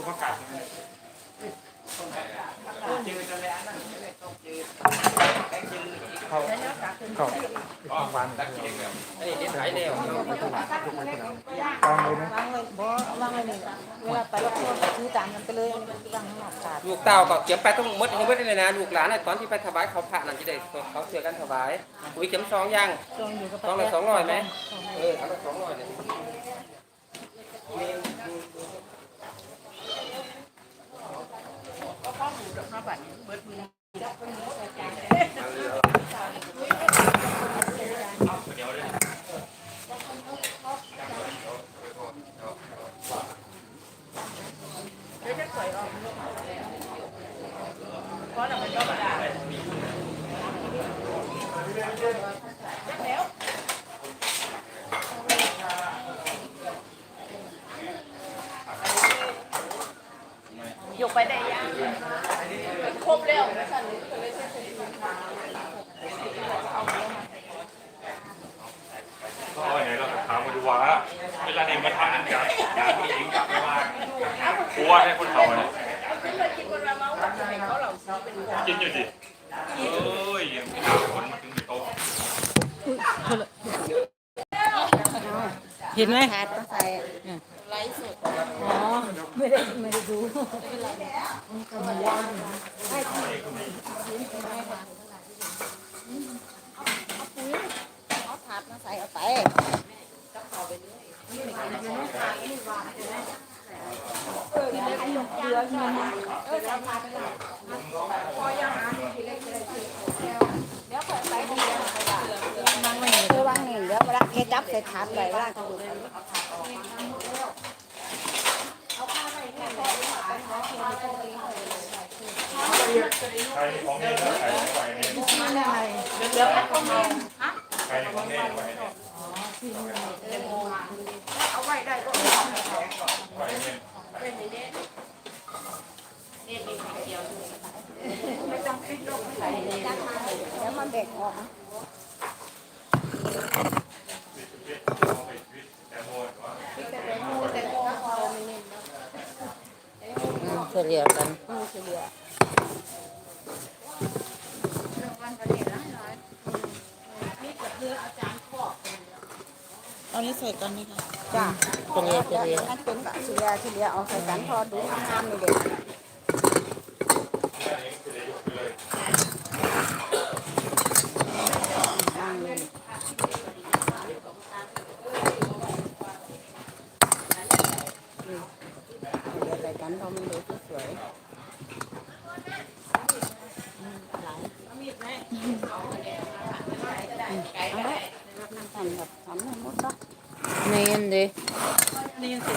สุภาพกาศใช่ไหมจืดอะไรอันนั้นไม่ได้ต้มจืดแกงจืดเขาเขาของหวานตักกินแบบไอ้เด็ดขายเดียวางเลยนะวางเลยบ่วางเลยนี่เวลาไปแล้วก็ซื้อตามกันไปเลยวางข้างนอกขาดลูกเต่าก็เก็บไปต้องมดให้หมดเลยนะลูกหลานตอนที่ไปถวายเขาพระนั่นจะได้เขาเสือกันถวายอุ้ยเข็มสองยังช่วงอยู่กับสองละสองร้อยไหมเออเอาละสองร้อยเนี่ย ยกไปได้ยังครบแล้วก็เอาไหนเราถามมาดูว่าเวลาเนี่ยมาทานจากจากผู้หญิงกลับมา ครัวให้คนเขาเนี่ยกินอยู่ดิเอ้ยยังไม่หาคนมาถึงในโต๊ะเห็นไหมขาดก็ใส่อ๋อไม่ได้ไม่ได้ดูเอาถาดมาใส่เอาไปนั่งไม่เพื่อวางนี่เดี๋ยวเวลาแกจับใส่ถาดไว้เวลาจะดูใครของนี่นะใครไหวเนี่ยเดี๋ยวอัดตรงนี้ใครของนี่ไหวเนี่ยเอาไว้ได้ก็ไหวเนี่ยแล้วมันเด็กออกเฉลี่ยกันเอานี้ใส่กันนี่ค่ะ จ้าเฉลี่ยเฉลี่ยอันเป็นกะเฉลี่ยเฉลี่ยเอาใส่กันพอดูงามนี่เด็กวางเลยเดี๋ยวใส่กันพอมันดูสวยเอาไว้รับน้ำสั่นแบบสามน้ำมด เนาะในอันเด้นี่ยังใส่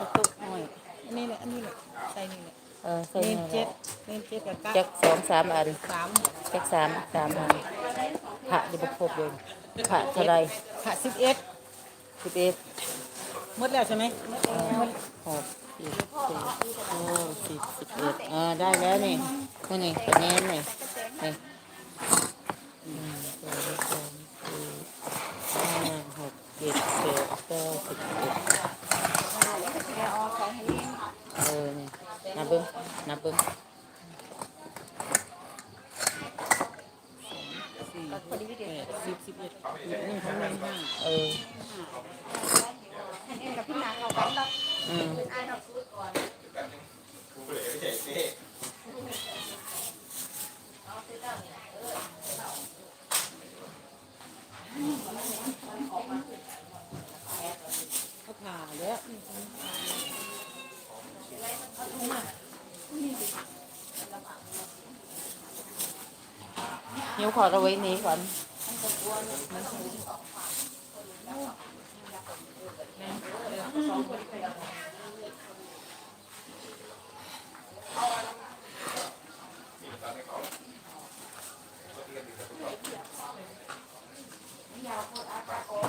กระตุกหน่อยอันนี้แหละอันนี้แหละใส่นี่แหละเออใส่เนนี่มเจ็ดเนมเจ็ดกับกั๊จักสองสามอันสามจักสามสามอันพระจะบครบเลยพระเท่าไรขาดสิบเอ็ดสิบเอ็ดหมดแล้วใช่ไหมหกสิบสี่โอ้สิบสิบเอ็ดเออได้แล้วนี่นี่นี่คะแนนนี่นี่หนึ่งสองสามสี่ห้าหกเจ็ดแปดเก้าสิบเอ็ดเอาใส่ให้นี่เออนี่นับเบิ้งนับเบิ้งสี่แปดสิบสิบเอ็ดนี่ของเนมห้าเออเองกับพี่นาเอากันเนาะอืม เขา ผ่าแล้วนิ้วขอเอาไว้นี้ก่อนโ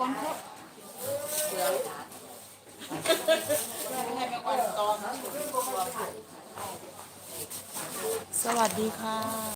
อ้เดี๋ยวก่อนเถอะสวัสดีค่ะ